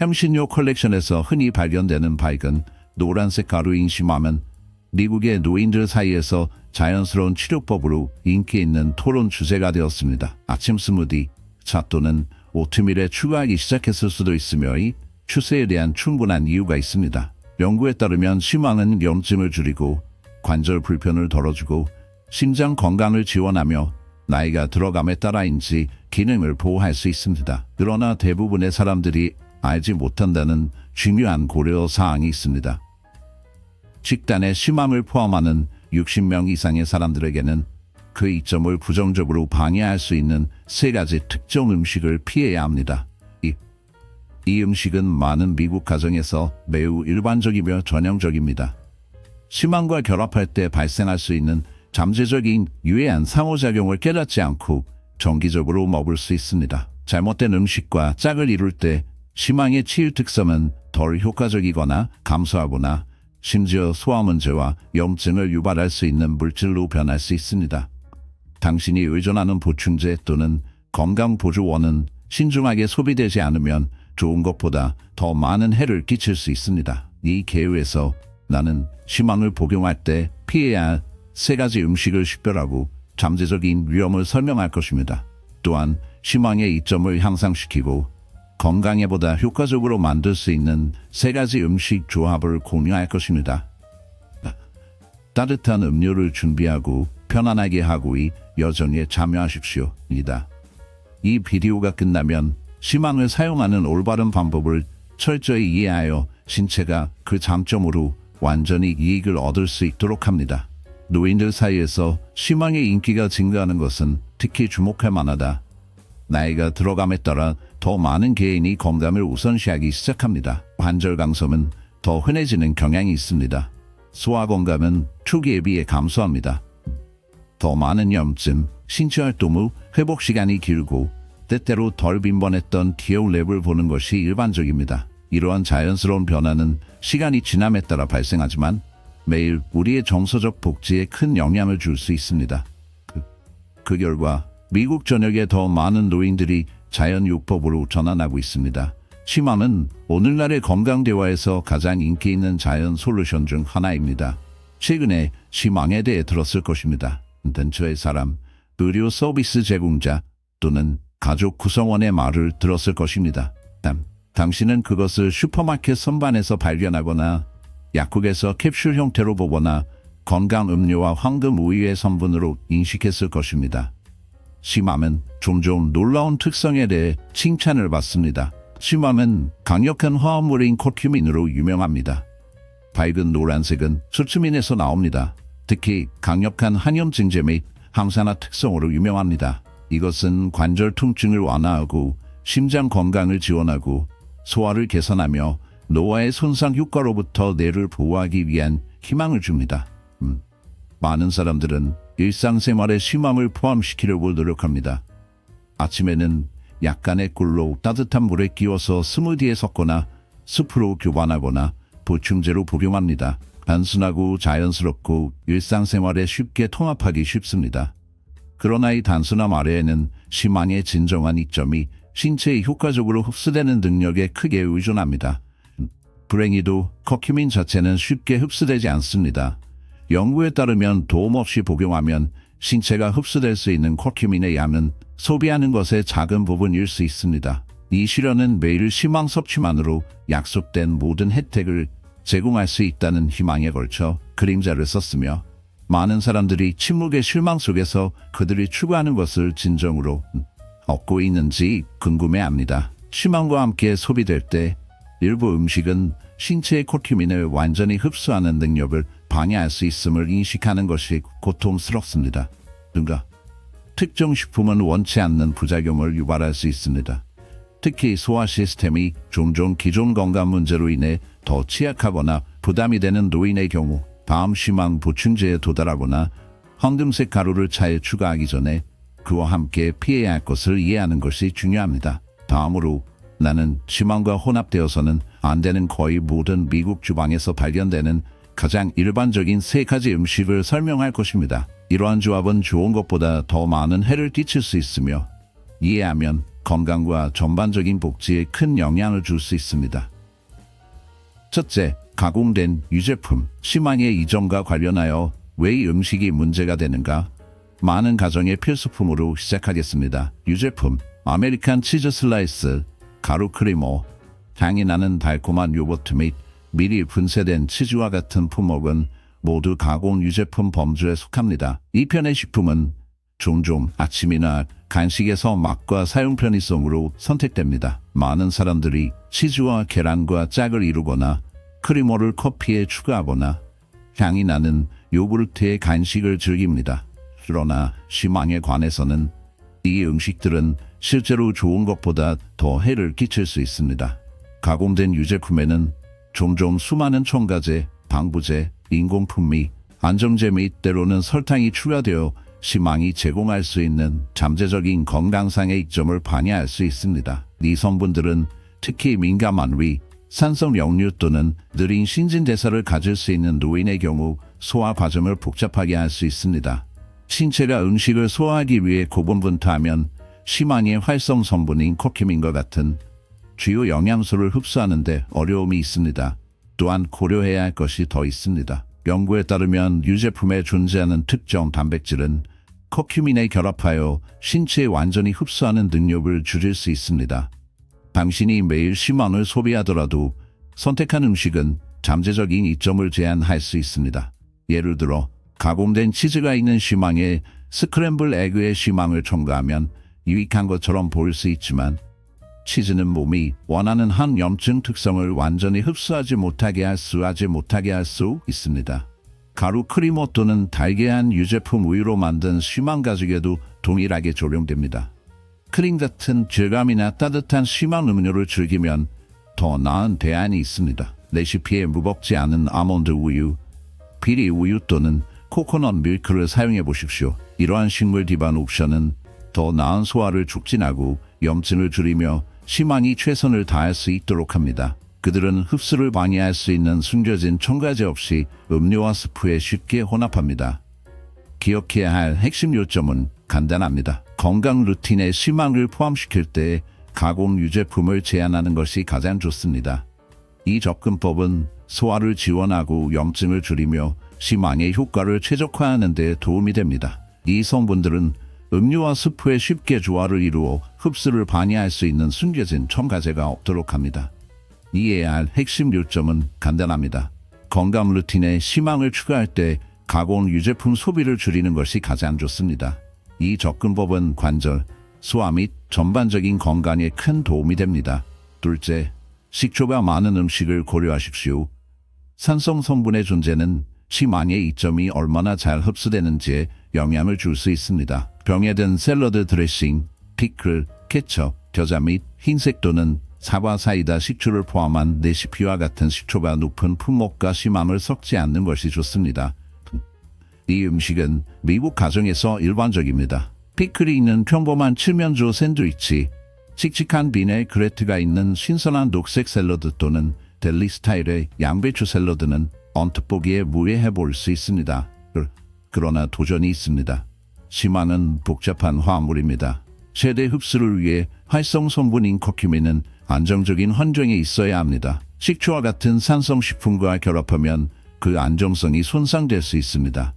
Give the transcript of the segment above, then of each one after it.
향신료 컬렉션에서 흔히 발견되는 밝은 노란색 가루인 심함은 미국의 노인들 사이에서 자연스러운 치료법으로 인기 있는 토론 주제가 되었습니다. 아침 스무디, 차 또는 오트밀에 추가하기 시작했을 수도 있으며 이 추세에 대한 충분한 이유가 있습니다. 연구에 따르면 심황은 염증을 줄이고 관절 불편을 덜어주고 심장 건강을 지원하며 나이가 들어감에 따라인지 기능을 보호할 수 있습니다. 그러나 대부분의 사람들이 알지 못한다는 중요한 고려 사항이 있습니다. 식단에 심함을 포함하는 60명 이상의 사람들에게는 그 이점을 부정적으로 방해할 수 있는 세 가지 특정 음식을 피해야 합니다. 이, 이 음식은 많은 미국 가정에서 매우 일반적이며 전형적입니다. 심함과 결합할 때 발생할 수 있는 잠재적인 유해한 상호작용을 깨닫지 않고 정기적으로 먹을 수 있습니다. 잘못된 음식과 짝을 이룰 때 심항의 치유 특성은 덜 효과적이거나 감소하거나 심지어 소화 문제와 염증을 유발할 수 있는 물질로 변할 수 있습니다. 당신이 의존하는 보충제 또는 건강 보조원은 신중하게 소비되지 않으면 좋은 것보다 더 많은 해를 끼칠 수 있습니다. 이 계획에서 나는 심항을 복용할 때 피해야 할 세 가지 음식을 식별하고 잠재적인 위험을 설명할 것입니다. 또한 심항의 이점을 향상시키고 건강에보다 효과적으로 만들 수 있는 세 가지 음식 조합을 공유할 것입니다. 따뜻한 음료를 준비하고 편안하게 하고이 여정에 참여하십시오. 입니다. 이 비디오가 끝나면 심항을 사용하는 올바른 방법을 철저히 이해하여 신체가 그 장점으로 완전히 이익을 얻을 수 있도록 합니다. 노인들 사이에서 심항의 인기가 증가하는 것은 특히 주목할 만하다. 나이가 들어감에 따라 더 많은 개인이 건강을 우선시하기 시작합니다. 관절 강섬은 더 흔해지는 경향이 있습니다. 소화 건강은 초기에 비해 감소합니다. 더 많은 염증, 신체 활동 후 회복 시간이 길고 때때로 덜 빈번했던 기억랩을 보는 것이 일반적입니다. 이러한 자연스러운 변화는 시간이 지남에 따라 발생하지만 매일 우리의 정서적 복지에 큰 영향을 줄 수 있습니다. 그, 그 결과 미국 전역에 더 많은 노인들이 자연요법으로 전환하고 있습니다. 심함은 오늘날의 건강 대화에서 가장 인기 있는 자연 솔루션 중 하나입니다. 최근에 심항에 대해 들었을 것입니다. 근처의 사람, 의료 서비스 제공자 또는 가족 구성원의 말을 들었을 것입니다. 단, 당신은 그것을 슈퍼마켓 선반에서 발견하거나 약국에서 캡슐 형태로 보거나 건강 음료와 황금 우유의 성분으로 인식했을 것입니다. 심함은 종종 놀라운 특성에 대해 칭찬을 받습니다. 심함은 강력한 화합물인 코큐민으로 유명합니다. 밝은 노란색은 수치민에서 나옵니다. 특히 강력한 한염증제 및 항산화 특성으로 유명합니다. 이것은 관절 통증을 완화하고 심장 건강을 지원하고 소화를 개선하며 노화의 손상 효과로부터 뇌를 보호하기 위한 희망을 줍니다. 음, 많은 사람들은 일상생활에 심함을 포함시키려고 노력합니다. 아침에는 약간의 꿀로 따뜻한 물에 끼워서 스무디에 섞거나 스프로 교환하거나 보충제로 복용합니다. 단순하고 자연스럽고 일상생활에 쉽게 통합하기 쉽습니다. 그러나 이 단순함 아래에는 심항의 진정한 이점이 신체에 효과적으로 흡수되는 능력에 크게 의존합니다. 불행히도 커큐민 자체는 쉽게 흡수되지 않습니다. 연구에 따르면 도움 없이 복용하면 신체가 흡수될 수 있는 커큐민의 양은 소비하는 것의 작은 부분일 수 있습니다. 이 실현은 매일 심황 섭취만으로 약속된 모든 혜택을 제공할 수 있다는 희망에 걸쳐 그림자를 썼으며 많은 사람들이 침묵의 실망 속에서 그들이 추구하는 것을 진정으로 얻고 있는지 궁금해합니다. 희망과 함께 소비될 때 일부 음식은 신체의 코큐민을 완전히 흡수하는 능력을 방해할 수 있음을 인식하는 것이 고통스럽습니다. 누가 특정 식품은 원치 않는 부작용을 유발할 수 있습니다. 특히 소화 시스템이 종종 기존 건강 문제로 인해 더 취약하거나 부담이 되는 노인의 경우 다음 심한 보충제에 도달하거나 황금색 가루를 차에 추가하기 전에 그와 함께 피해야 할 것을 이해하는 것이 중요합니다. 다음으로 나는 심함과 혼합되어서는 안 되는 거의 모든 미국 주방에서 발견되는 가장 일반적인 세 가지 음식을 설명할 것입니다. 이러한 조합은 좋은 것보다 더 많은 해를 끼칠 수 있으며 이해하면 건강과 전반적인 복지에 큰 영향을 줄 수 있습니다. 첫째, 가공된 유제품, 심항의 이점과 관련하여 왜 이 음식이 문제가 되는가? 많은 가정의 필수품으로 시작하겠습니다. 유제품, 아메리칸 치즈 슬라이스, 가루 크리머, 향이 나는 달콤한 요거트 및 미리 분쇄된 치즈와 같은 품목은 모두 가공 유제품 범주에 속합니다. 이 편의 식품은 종종 아침이나 간식에서 맛과 사용 편의성으로 선택됩니다. 많은 사람들이 치즈와 계란과 짝을 이루거나 크리머를 커피에 추가하거나 향이 나는 요구르트의 간식을 즐깁니다. 그러나 시망에 관해서는 이 음식들은 실제로 좋은 것보다 더 해를 끼칠 수 있습니다. 가공된 유제품에는 종종 수많은 첨가제, 방부제, 인공품미, 안정제 및 때로는 설탕이 추가되어 시망이 제공할 수 있는 잠재적인 건강상의 이점을 반의할 수 있습니다. 이 성분들은 특히 민감한 위, 산성 역류 또는 느린 신진대사를 가질 수 있는 노인의 경우 소화 과정을 복잡하게 할 수 있습니다. 신체가 음식을 소화하기 위해 고분분투하면 심한의 활성 성분인 코큐민과 같은 주요 영양소를 흡수하는데 어려움이 있습니다. 또한 고려해야 할 것이 더 있습니다. 연구에 따르면 유제품에 존재하는 특정 단백질은 커큐민에 결합하여 신체에 완전히 흡수하는 능력을 줄일 수 있습니다. 당신이 매일 10만을 소비하더라도 선택한 음식은 잠재적인 이점을 제한할 수 있습니다. 예를 들어 가공된 치즈가 있는 시망에 스크램블 에그의 시망을 첨가하면 유익한 것처럼 보일 수 있지만 치즈는 몸이 원하는 한 염증 특성을 완전히 흡수하지 못하게 할 수 하지 못하게 할 수 있습니다. 가루 크리머 또는 달걀한 유제품 우유로 만든 시망 가죽에도 동일하게 적용됩니다. 크림 같은 질감이나 따뜻한 심한 음료를 즐기면 더 나은 대안이 있습니다. 레시피에 무겁지 않은 아몬드 우유, 피리 우유 또는 코코넛 밀크를 사용해 보십시오. 이러한 식물 기반 옵션은 더 나은 소화를 촉진하고 염증을 줄이며 심한이 최선을 다할 수 있도록 합니다. 그들은 흡수를 방해할 수 있는 숨겨진 첨가제 없이 음료와 스프에 쉽게 혼합합니다. 기억해야 할 핵심 요점은 간단합니다. 건강 루틴에 심항을 포함시킬 때 가공 유제품을 제한하는 것이 가장 좋습니다. 이 접근법은 소화를 지원하고 염증을 줄이며 심항의 효과를 최적화하는 데 도움이 됩니다. 이 성분들은 음료와 스프에 쉽게 조화를 이루어 흡수를 방해할 수 있는 숨겨진 첨가제가 없도록 합니다. 이해해야 할 핵심 요점은 간단합니다. 건강 루틴에 심항을 추가할 때 가공 유제품 소비를 줄이는 것이 가장 좋습니다. 이 접근법은 관절, 소화 및 전반적인 건강에 큰 도움이 됩니다. 둘째, 식초가 많은 음식을 고려하십시오. 산성 성분의 존재는 심항의 이점이 얼마나 잘 흡수되는지에 영향을 줄 수 있습니다. 병에 든 샐러드 드레싱, 피클, 케첩, 겨자 및 흰색 또는 사과 사이다 식초를 포함한 레시피와 같은 식초가 높은 품목과 심함을 섞지 않는 것이 좋습니다. 이 음식은 미국 가정에서 일반적입니다. 피클이 있는 평범한 칠면조 샌드위치, 칙칙한 비네 그레트가 있는 신선한 녹색 샐러드 또는 델리 스타일의 양배추 샐러드는 언뜻 보기에 무해해 보일 수 있습니다. 그- 그러나 도전이 있습니다. 심화는 복잡한 화합물입니다. 최대 흡수를 위해 활성 성분인 커큐민은 안정적인 환경에 있어야 합니다. 식초와 같은 산성 식품과 결합하면 그 안정성이 손상될 수 있습니다.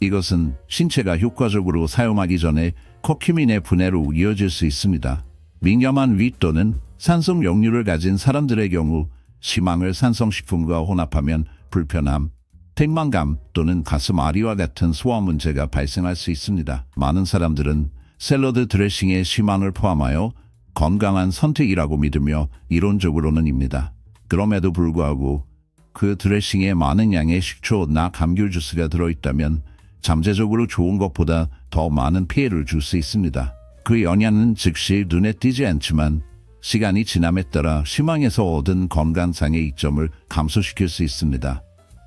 이것은 신체가 효과적으로 사용하기 전에 커큐민의 분해로 이어질 수 있습니다. 민감한 위 또는 산성 역류를 가진 사람들의 경우 심항을 산성식품과 혼합하면 불편함, 택만감 또는 가슴 아리와 같은 소화 문제가 발생할 수 있습니다. 많은 사람들은 샐러드 드레싱에 심항을 포함하여 건강한 선택이라고 믿으며 이론적으로는입니다. 그럼에도 불구하고 그 드레싱에 많은 양의 식초나 감귤 주스가 들어있다면 잠재적으로 좋은 것보다 더 많은 피해를 줄 수 있습니다. 그 영향은 즉시 눈에 띄지 않지만 시간이 지남에 따라 심항에서 얻은 건강상의 이점을 감소시킬 수 있습니다.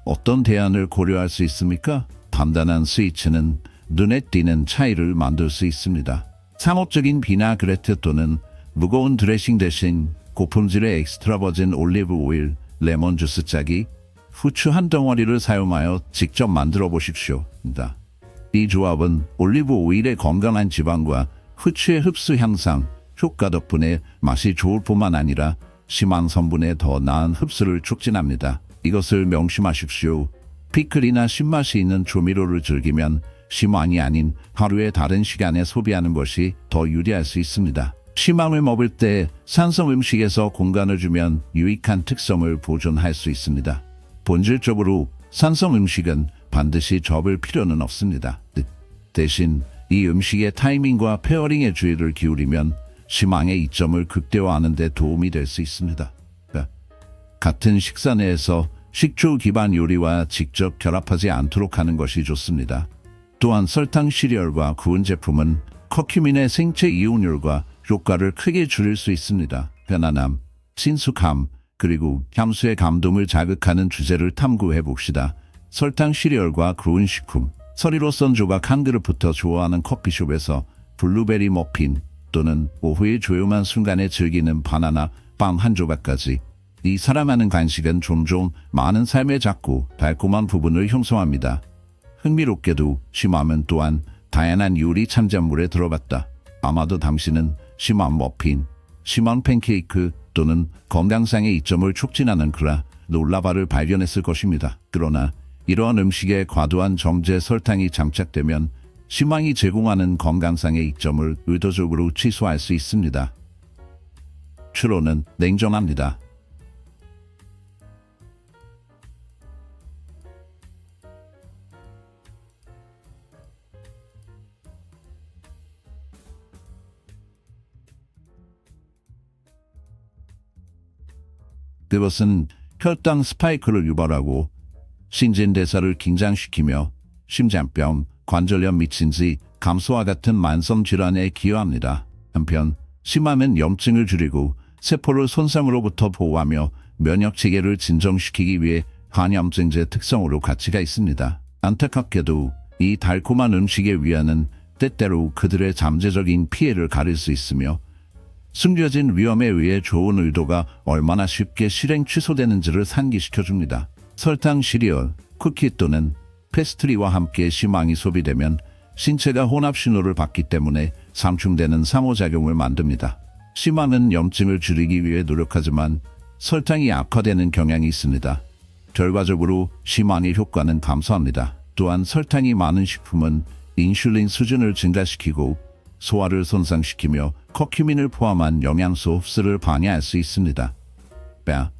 어떤 대안을 고려할 수 있습니까? 단단한 스위치는 눈에 띄는 차이를 만들 수 있습니다. 상업적인 비나 그레트 또는 무거운 드레싱 대신 고품질의 엑스트라 버진 올리브 오일, 레몬 주스 짜기, 후추 한 덩어리를 사용하여 직접 만들어 보십시오. 이 조합은 올리브 오일의 건강한 지방과 후추의 흡수 향상, 효과 덕분에 맛이 좋을 뿐만 아니라 심한 성분에 더 나은 흡수를 촉진합니다. 이것을 명심하십시오. 피클이나 신맛이 있는 조미료를 즐기면 심한이 아닌 하루의 다른 시간에 소비하는 것이 더 유리할 수 있습니다. 심함을 먹을 때 산성 음식에서 공간을 주면 유익한 특성을 보존할 수 있습니다. 본질적으로 산성 음식은 반드시 접을 필요는 없습니다. 대- 대신 이 음식의 타이밍과 페어링에 주의를 기울이면 심항의 이점을 극대화하는 데 도움이 될 수 있습니다. 같은 식사 내에서 식초 기반 요리와 직접 결합하지 않도록 하는 것이 좋습니다. 또한 설탕 시리얼과 구운 제품은 커큐민의 생체 이온율과 효과를 크게 줄일 수 있습니다. 편안함, 친숙함, 그리고 향수의 감동을 자극하는 주제를 탐구해 봅시다. 설탕 시리얼과 구운 식품, 서리로 썬 조각 한 그릇부터 좋아하는 커피숍에서 블루베리 머핀 또는 오후의 조용한 순간에 즐기는 바나나 빵 한 조각까지 이 사랑하는 간식은 종종 많은 삶의 작고 달콤한 부분을 형성합니다. 흥미롭게도 심함은 또한 다양한 요리 참작물에 들어갔다. 아마도 당신은 심한 머핀, 심한 팬케이크 또는 건강상의 이점을 촉진하는 그라 놀라바를 발견했을 것입니다. 그러나 이러한 음식에 과도한 정제 설탕이 장착되면 심황이 제공하는 건강상의 이점을 의도적으로 취소할 수 있습니다. 추로는 냉정합니다. 그것은 혈당 스파이크를 유발하고 신진대사를 긴장시키며 심장병, 관절염 미친지 감소와 같은 만성 질환에 기여합니다. 한편 심하면 염증을 줄이고 세포를 손상으로부터 보호하며 면역 체계를 진정시키기 위해 한염증제 특성으로 가치가 있습니다. 안타깝게도 이 달콤한 음식의 위안은 때때로 그들의 잠재적인 피해를 가릴 수 있으며 숨겨진 위험에 의해 좋은 의도가 얼마나 쉽게 실행 취소되는지를 상기시켜 줍니다. 설탕 시리얼, 쿠키 또는 페스트리와 함께 심황이 소비되면 신체가 혼합 신호를 받기 때문에 상충되는 상호작용을 만듭니다. 심함은 염증을 줄이기 위해 노력하지만 설탕이 악화되는 경향이 있습니다. 결과적으로 심한의 효과는 감소합니다. 또한 설탕이 많은 식품은 인슐린 수준을 증가시키고 소화를 손상시키며 커큐민을 포함한 영양소 흡수를 방해할 수 있습니다. 뼈,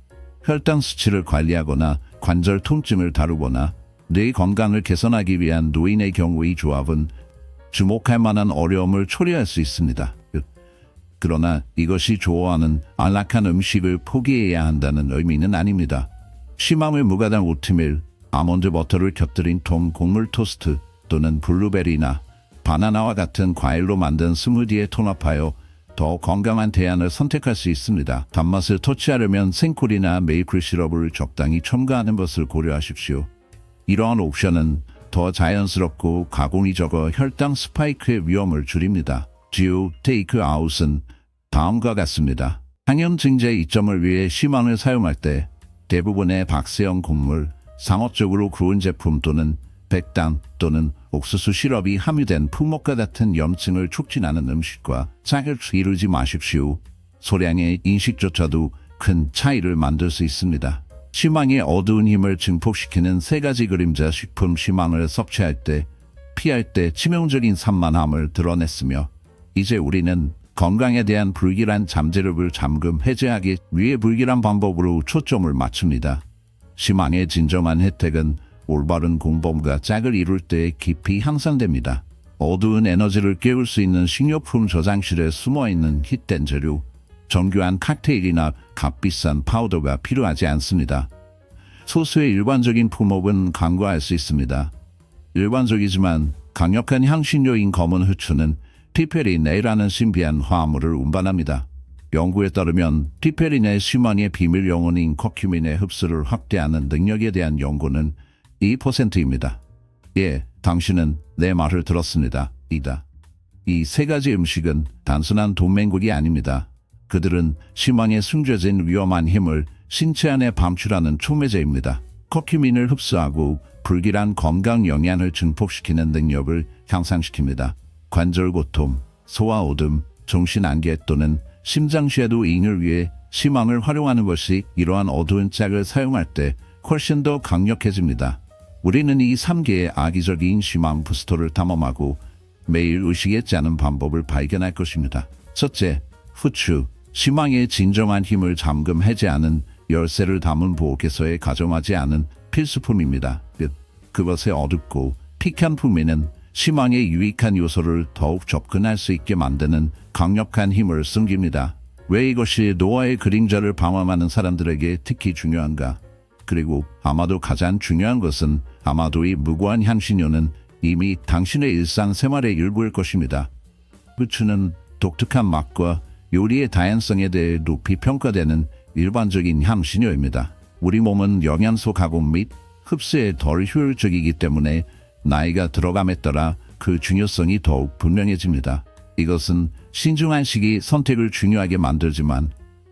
혈당 수치를 관리하거나 관절 통증을 다루거나 뇌 건강을 개선하기 위한 노인의 경우 이 조합은 주목할 만한 어려움을 초래할 수 있습니다. 그러나 이것이 좋아하는 안락한 음식을 포기해야 한다는 의미는 아닙니다. 심함을 무가당 오트밀, 아몬드 버터를 곁들인 통 곡물 토스트 또는 블루베리나 바나나와 같은 과일로 만든 스무디에 통합하여 더 건강한 대안을 선택할 수 있습니다. 단맛을 터치하려면 생콜이나 메이플 시럽을 적당히 첨가하는 것을 고려하십시오. 이러한 옵션은 더 자연스럽고 가공이 적어 혈당 스파이크의 위험을 줄입니다. 지오 테이크 아웃은 다음과 같습니다. 항염 증제 이점을 위해 심황을 사용할 때 대부분의 박스형 곡물, 상업적으로 구운 제품 또는 백당 또는 옥수수 시럽이 함유된 품목과 같은 염증을 촉진하는 음식과 짝을 이루지 마십시오. 소량의 인식조차도 큰 차이를 만들 수 있습니다. 심황의 어두운 힘을 증폭시키는 세 가지 그림자 식품 심황을 섭취할 때 피할 때 치명적인 산만함을 드러냈으며 이제 우리는 건강에 대한 불길한 잠재력을 잠금 해제하기 위해 불길한 방법으로 초점을 맞춥니다. 심황의 진정한 혜택은 올바른 공범과 짝을 이룰 때 깊이 향상됩니다. 어두운 에너지를 깨울 수 있는 식료품 저장실에 숨어있는 힛된 재료, 정교한 칵테일이나 값비싼 파우더가 필요하지 않습니다. 소수의 일반적인 품목은 간과할 수 있습니다. 일반적이지만 강력한 향신료인 검은 후추는 티페리네라는 신비한 화합물을 운반합니다. 연구에 따르면 티페리네 심원의 비밀 영혼인 커큐민의 흡수를 확대하는 능력에 대한 연구는 2%입니다. 예, 당신은 내 말을 들었습니다. 이다. 이 세 가지 음식은 단순한 돈맹국이 아닙니다. 그들은 심황에 숨겨진 위험한 힘을 신체 안에 방출하는 촉매제입니다. 커큐민을 흡수하고 불길한 건강 영양을 증폭시키는 능력을 향상시킵니다. 관절 고통, 소화 오름, 정신 안개 또는 심장쇠도 인을 위해 시망을 활용하는 것이 이러한 어두운 짝을 사용할 때 훨씬 더 강력해집니다. 우리는 이 3개의 악의적인 시망 부스터를 탐험하고 매일 의식하지 않은 방법을 발견할 것입니다. 첫째, 후추. 시망의 진정한 힘을 잠금 해제하는 열쇠를 담은 보호개서에 가정하지 않은 필수품입니다. 끝. 그것의 어둡고 피칸 품위는 시망의 유익한 요소를 더욱 접근할 수 있게 만드는 강력한 힘을 숨깁니다. 왜 이것이 노아의 그림자를 방황하는 사람들에게 특히 중요한가? 그리고 아마도 가장 중요한 것은 아마도 이 무고한 향신료는 이미 당신의 일상 생활의 일부일 것입니다. 부추는 독특한 맛과 요리의 다양성에 대해 높이 평가되는 일반적인 향신료입니다. 우리 몸은 영양소 가공 및 흡수에 덜 효율적이기 때문에 나이가 들어감에 따라 그 중요성이 더욱 분명해집니다. 이것은 신중한 시기 선택을 중요하게 만들지만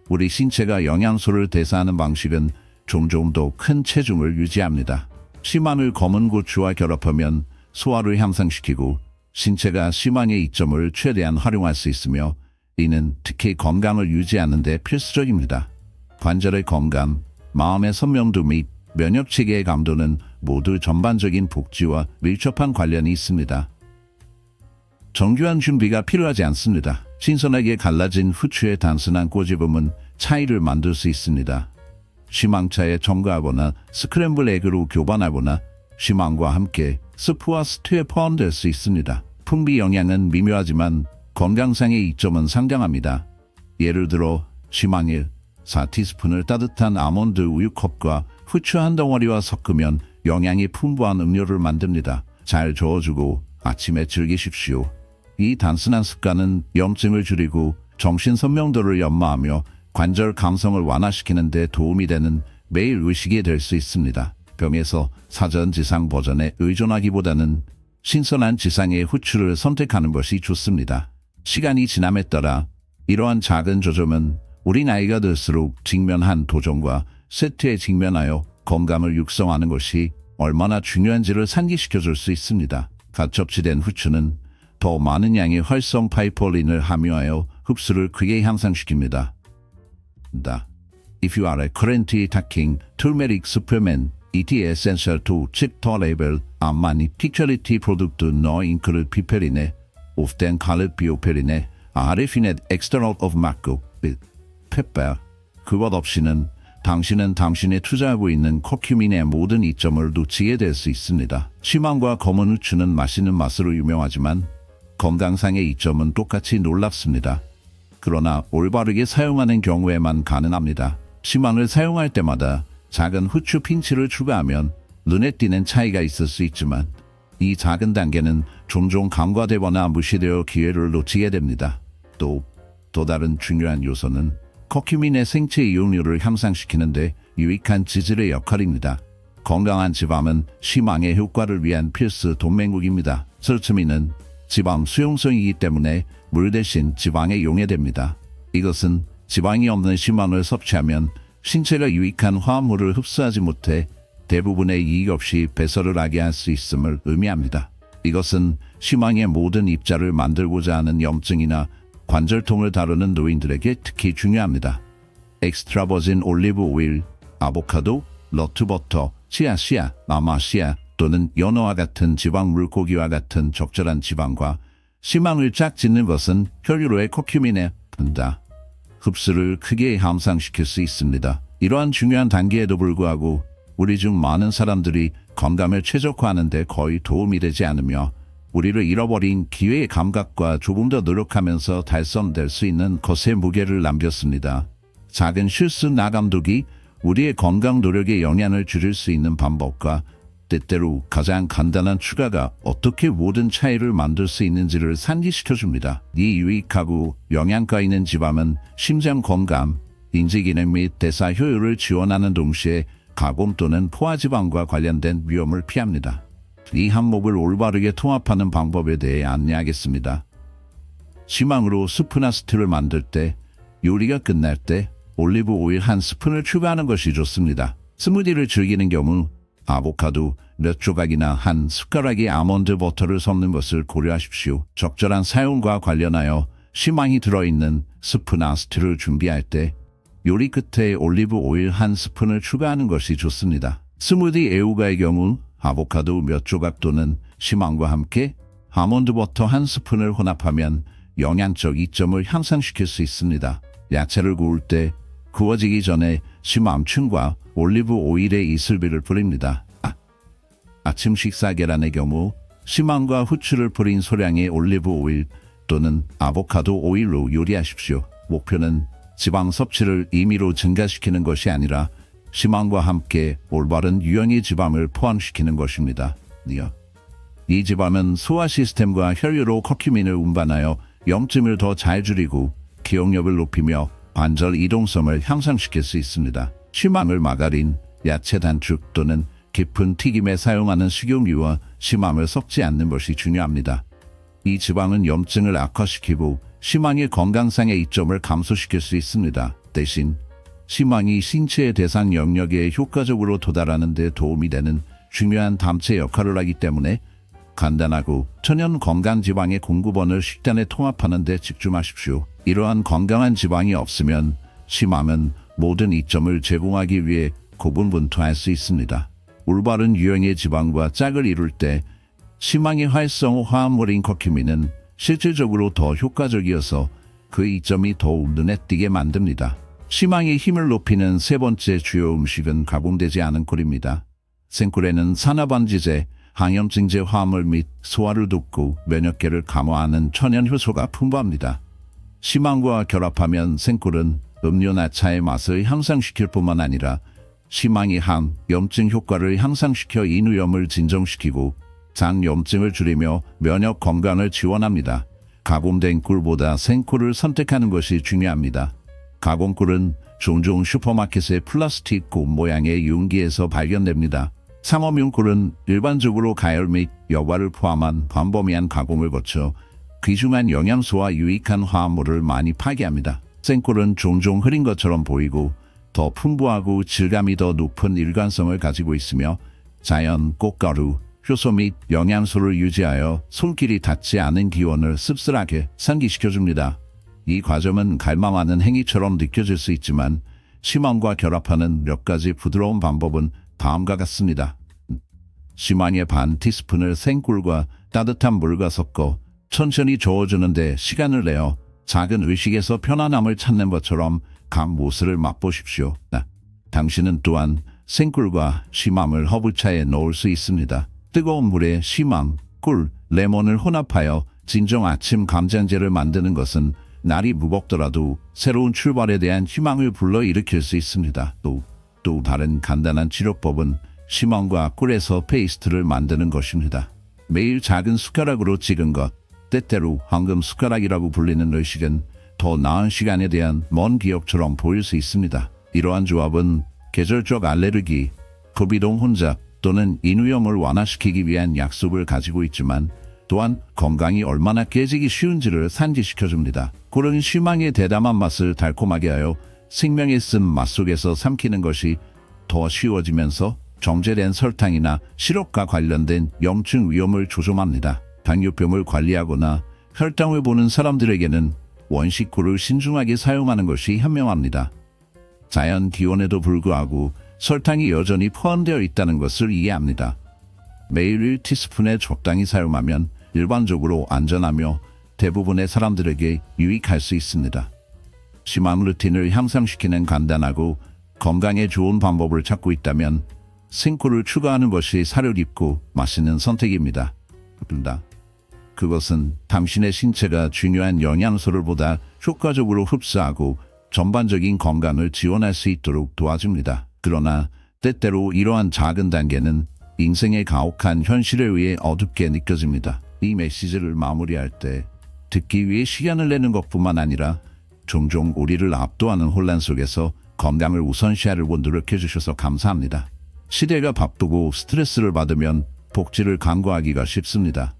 우리 신체가 영양소를 대사하는 방식은 종종 더 큰 체중을 유지합니다. 심한을 검은 고추와 결합하면 소화를 향상시키고 신체가 심한의 이점을 최대한 활용할 수 있으며 이는 특히 건강을 유지하는 데 필수적입니다. 관절의 건강, 마음의 선명도 및 면역 체계의 감도는 모두 전반적인 복지와 밀접한 관련이 있습니다. 정교한 준비가 필요하지 않습니다. 신선하게 갈라진 후추의 단순한 꼬집음은 차이를 만들 수 있습니다. 시망차에 첨가하거나 스크램블 에그로 교반하거나 시망과 함께 스프와 스튜에 포함될 수 있습니다. 풍미 영양은 미묘하지만 건강상의 이점은 상당합니다. 예를 들어 시망일 4티스푼을 따뜻한 아몬드 우유컵과 후추 한 덩어리와 섞으면 영양이 풍부한 음료를 만듭니다. 잘 저어주고 아침에 즐기십시오. 이 단순한 습관은 염증을 줄이고 정신 선명도를 연마하며 관절 감성을 완화시키는 데 도움이 되는 매일 의식이 될 수 있습니다. 병에서 사전 지상 버전에 의존하기보다는 신선한 지상의 후추를 선택하는 것이 좋습니다. 시간이 지남에 따라 이러한 작은 조점은 우리 나이가 들수록 직면한 도전과 세트에 직면하여 건강을 육성하는 것이 얼마나 중요한지를 상기시켜 줄 수 있습니다. 갓 접지된 후추는 더 많은 양의 활성 파이폴린을 함유하여 흡수를 크게 향상시킵니다. 다. If you are currently taking turmeric supplement, it is essential to check level of many picturity product no include piperine, often called bioperine, are refined external of macro, pepper. 그것 없이는 당신은 당신이 투자하고 있는 커큐민의 모든 이점을 놓치게 될 수 있습니다. 시망과 검은 후추는 맛있는 맛으로 유명하지만 건강상의 이점은 똑같이 놀랍습니다. 그러나 올바르게 사용하는 경우에만 가능합니다. 시망을 사용할 때마다 작은 후추 핀치를 추가하면 눈에 띄는 차이가 있을 수 있지만 이 작은 단계는 종종 간과되거나 무시되어 기회를 놓치게 됩니다. 또, 또 다른 중요한 요소는 커큐민의 생체 이용률을 향상시키는데 유익한 지질의 역할입니다. 건강한 지방은 시망의 효과를 위한 필수 동맹국입니다. 설츠미는 지방 수용성이기 때문에 물 대신 지방에 용해됩니다. 이것은 지방이 없는 시망을 섭취하면 신체가 유익한 화합물을 흡수하지 못해 대부분의 이익 없이 배설을 하게 할 수 있음을 의미합니다. 이것은 시망의 모든 입자를 만들고자 하는 염증이나 관절통을 다루는 노인들에게 특히 중요합니다. 엑스트라버진 올리브 오일, 아보카도, 러트버터, 치아씨아, 아마씨아 또는 연어와 같은 지방 물고기와 같은 적절한 지방과 시망을 짝짓는 것은 혈류로의 커큐민에 든다. 흡수를 크게 향상시킬 수 있습니다. 이러한 중요한 단계에도 불구하고 우리 중 많은 사람들이 건강을 최적화하는 데 거의 도움이 되지 않으며 우리를 잃어버린 기회의 감각과 조금 더 노력하면서 달성될 수 있는 것의 무게를 남겼습니다. 작은 실수 나감독이 우리의 건강 노력에 영향을 줄일 수 있는 방법과 때때로 가장 간단한 추가가 어떻게 모든 차이를 만들 수 있는지를 상기시켜줍니다. 이 유익하고 영양가 있는 지방은 심장 건강, 인지 기능 및 대사 효율을 지원하는 동시에 가공 또는 포화지방과 관련된 위험을 피합니다. 이 항목을 올바르게 통합하는 방법에 대해 안내하겠습니다. 시망으로 스프나 스튜를 만들 때 요리가 끝날 때 올리브 오일 한 스푼을 추가하는 것이 좋습니다. 스무디를 즐기는 경우 아보카도 몇 조각이나 한 숟가락의 아몬드 버터를 섞는 것을 고려하십시오. 적절한 사용과 관련하여 시망이 들어있는 스프나 스트를 준비할 때 요리 끝에 올리브 오일 한 스푼을 추가하는 것이 좋습니다. 스무디 애호가의 경우 아보카도 몇 조각 또는 시망과 함께 아몬드 버터 한 스푼을 혼합하면 영양적 이점을 향상시킬 수 있습니다. 야채를 구울 때 구워지기 전에 심암층과 올리브 오일에 이슬비를 뿌립니다. 아, 아침 식사 계란의 경우 심함과 후추를 뿌린 소량의 올리브 오일 또는 아보카도 오일로 요리하십시오. 목표는 지방 섭취를 임의로 증가시키는 것이 아니라 심함과 함께 올바른 유형의 지방을 포함시키는 것입니다. 니어. 이 지방은 소화 시스템과 혈류로 커큐민을 운반하여 염증을 더 잘 줄이고 기억력을 높이며 관절 이동성을 향상시킬 수 있습니다. 심함을 마가린, 야채 단축 또는 깊은 튀김에 사용하는 식용유와 심함을 섞지 않는 것이 중요합니다. 이 지방은 염증을 악화시키고 심항의 건강상의 이점을 감소시킬 수 있습니다. 대신 심항이 신체의 대상 영역에 효과적으로 도달하는 데 도움이 되는 중요한 담체 역할을 하기 때문에 간단하고 천연 건강 지방의 공급원을 식단에 통합하는 데 집중하십시오. 이러한 건강한 지방이 없으면 심함은 모든 이점을 제공하기 위해 고분분투할 수 있습니다. 올바른 유형의 지방과 짝을 이룰 때 심항의 활성 화합물인 커큐민은 실질적으로 더 효과적이어서 그 이점이 더욱 눈에 띄게 만듭니다. 심항의 힘을 높이는 세 번째 주요 음식은 가공되지 않은 꿀입니다. 생꿀에는 산화반지제, 항염증제 화합물 및 소화를 돕고 면역계를 강화하는 천연 효소가 풍부합니다. 심항과 결합하면 생꿀은 음료나 차의 맛을 향상시킬 뿐만 아니라 심항이 항 염증 효과를 향상시켜 인후염을 진정시키고 장 염증을 줄이며 면역 건강을 지원합니다. 가공된 꿀보다 생꿀을 선택하는 것이 중요합니다. 가공꿀은 종종 슈퍼마켓의 플라스틱 곰 모양의 용기에서 발견됩니다. 상어명꿀은 일반적으로 가열 및 여과를 포함한 광범위한 가공을 거쳐 귀중한 영양소와 유익한 화합물을 많이 파괴합니다. 생꿀은 종종 흐린 것처럼 보이고 더 풍부하고 질감이 더 높은 일관성을 가지고 있으며 자연, 꽃가루, 효소 및 영양소를 유지하여 손길이 닿지 않은 기원을 씁쓸하게 상기시켜줍니다. 이 과정은 갈망하는 행위처럼 느껴질 수 있지만 심함과 결합하는 몇 가지 부드러운 방법은 다음과 같습니다. 심한의 반 티스푼을 생꿀과 따뜻한 물과 섞어 천천히 저어주는데 시간을 내어 작은 의식에서 편안함을 찾는 것처럼 각 모습을 맛보십시오. 나, 당신은 또한 생꿀과 심함을 허브차에 넣을 수 있습니다. 뜨거운 물에 심함, 꿀, 레몬을 혼합하여 진정 아침 감장제를 만드는 것은 날이 무겁더라도 새로운 출발에 대한 희망을 불러일으킬 수 있습니다. 또, 또 다른 간단한 치료법은 심함과 꿀에서 페이스트를 만드는 것입니다. 매일 작은 숟가락으로 찍은 것, 때때로 황금 숟가락이라고 불리는 의식은 더 나은 시간에 대한 먼 기억처럼 보일 수 있습니다. 이러한 조합은 계절적 알레르기, 고비동 혼잡 또는 인후염을 완화시키기 위한 약속을 가지고 있지만 또한 건강이 얼마나 깨지기 쉬운지를 산지시켜줍니다. 꿀은 실망의 대담한 맛을 달콤하게 하여 생명의 쓴 맛 속에서 삼키는 것이 더 쉬워지면서 정제된 설탕이나 시럽과 관련된 염증 위험을 조절합니다. 당뇨병을 관리하거나 혈당을 보는 사람들에게는 원식꿀을 신중하게 사용하는 것이 현명합니다. 자연 기온에도 불구하고 설탕이 여전히 포함되어 있다는 것을 이해합니다. 매일 1티스푼에 적당히 사용하면 일반적으로 안전하며 대부분의 사람들에게 유익할 수 있습니다. 심한 루틴을 향상시키는 간단하고 건강에 좋은 방법을 찾고 있다면 생꿀을 추가하는 것이 살을 입고 맛있는 선택입니다. 다 그것은 당신의 신체가 중요한 영양소를 보다 효과적으로 흡수하고 전반적인 건강을 지원할 수 있도록 도와줍니다. 그러나 때때로 이러한 작은 단계는 인생의 가혹한 현실에 의해 어둡게 느껴집니다. 이 메시지를 마무리할 때 듣기 위해 시간을 내는 것뿐만 아니라 종종 우리를 압도하는 혼란 속에서 건강을 우선시하려고 노력해 주셔서 감사합니다. 시대가 바쁘고 스트레스를 받으면 복지를 간과하기가 쉽습니다.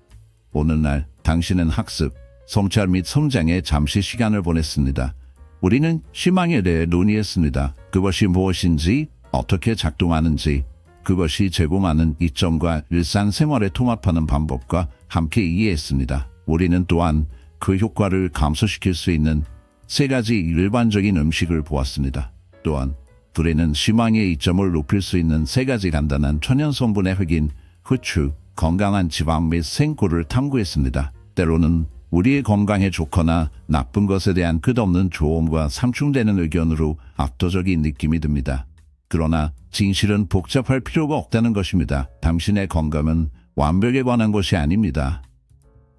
오늘날 당신은 학습, 성찰 및 성장에 잠시 시간을 보냈습니다. 우리는 희망에 대해 논의했습니다. 그것이 무엇인지, 어떻게 작동하는지, 그것이 제공하는 이점과 일상생활에 통합하는 방법과 함께 이해했습니다. 우리는 또한 그 효과를 감소시킬 수 있는 세 가지 일반적인 음식을 보았습니다. 또한 불에는 시망의 이점을 높일 수 있는 세 가지 간단한 천연 성분의 흑인, 후추, 건강한 지방 및 생고를 탐구했습니다. 때로는 우리의 건강에 좋거나 나쁜 것에 대한 끝없는 조언과 상충되는 의견으로 압도적인 느낌이 듭니다. 그러나 진실은 복잡할 필요가 없다는 것입니다. 당신의 건강은 완벽에 관한 것이 아닙니다.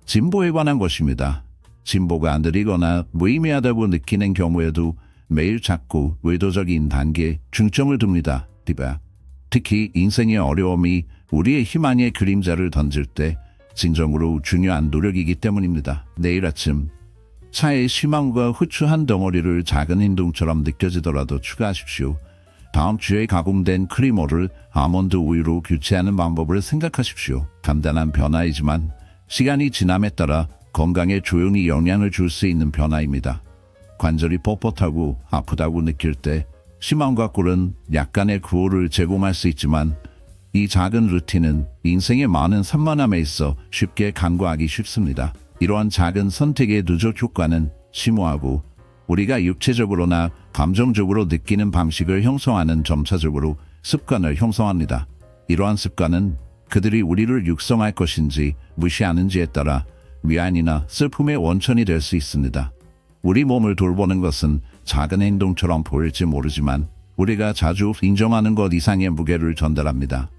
진보에 관한 것입니다. 진보가 느리거나 무의미하다고 느끼는 경우에도 매일 자꾸 의도적인 단계에 중점을 둡니다. 디바. 특히 인생의 어려움이 우리의 희망의 그림자를 던질 때 진정으로 중요한 노력이기 때문입니다. 내일 아침 차에 희망과 후추 한 덩어리를 작은 행동처럼 느껴지더라도 추가하십시오. 다음 주에 가공된 크리머를 아몬드 우유로 교체하는 방법을 생각하십시오. 간단한 변화이지만 시간이 지남에 따라 건강에 조용히 영향을 줄 수 있는 변화입니다. 관절이 뻣뻣하고 아프다고 느낄 때 희망과 꿀은 약간의 구호를 제공할 수 있지만 이 작은 루틴은 인생의 많은 산만함에 있어 쉽게 간과하기 쉽습니다. 이러한 작은 선택의 누적 효과는 심오하고 우리가 육체적으로나 감정적으로 느끼는 방식을 형성하는 점차적으로 습관을 형성합니다. 이러한 습관은 그들이 우리를 육성할 것인지 무시하는지에 따라 위안이나 슬픔의 원천이 될 수 있습니다. 우리 몸을 돌보는 것은 작은 행동처럼 보일지 모르지만 우리가 자주 인정하는 것 이상의 무게를 전달합니다.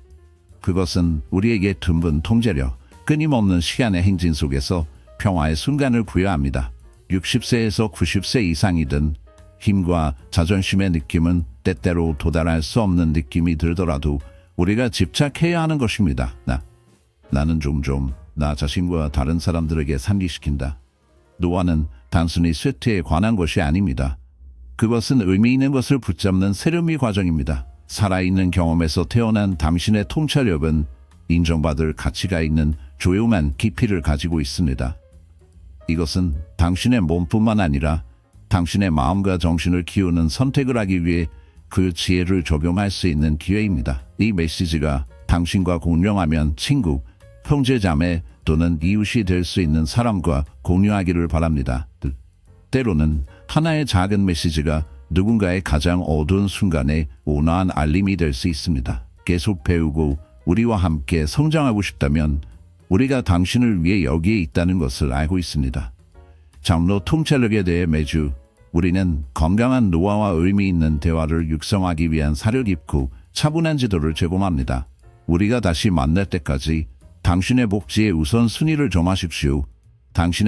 그것은 우리에게 듬은 통제력, 끊임없는 시간의 행진 속에서 평화의 순간을 부여합니다. 60세에서 90세 이상이든 힘과 자존심의 느낌은 때때로 도달할 수 없는 느낌이 들더라도 우리가 집착해야 하는 것입니다. 나, 나는 종종 나 자신과 다른 사람들에게 상기시킨다. 노화는 단순히 쇠퇴에 관한 것이 아닙니다. 그것은 의미 있는 것을 붙잡는 세련미 과정입니다. 살아있는 경험에서 태어난 당신의 통찰력은 인정받을 가치가 있는 조용한 깊이를 가지고 있습니다. 이것은 당신의 몸뿐만 아니라 당신의 마음과 정신을 키우는 선택을 하기 위해 그 지혜를 적용할 수 있는 기회입니다. 이 메시지가 당신과 공룡하면 친구, 형제 자매 또는 이웃이 될 수 있는 사람과 공유하기를 바랍니다. 때로는 하나의 작은 메시지가 누군가의 가장 어두운 순간에 온화한 알림이 될 수 있습니다. 계속 배우고 우리와 함께 성장하고 싶다면 우리가 당신을 위해 여기에 있다는 것을 알고 있습니다. 장로 통찰력에 대해 매주 우리는 건강한 노화와 의미 있는 대화를 육성하기 위한 사려 깊고 차분한 지도를 제공합니다. 우리가 다시 만날 때까지 당신의 복지의 우선순위를 정하십시오. 당신의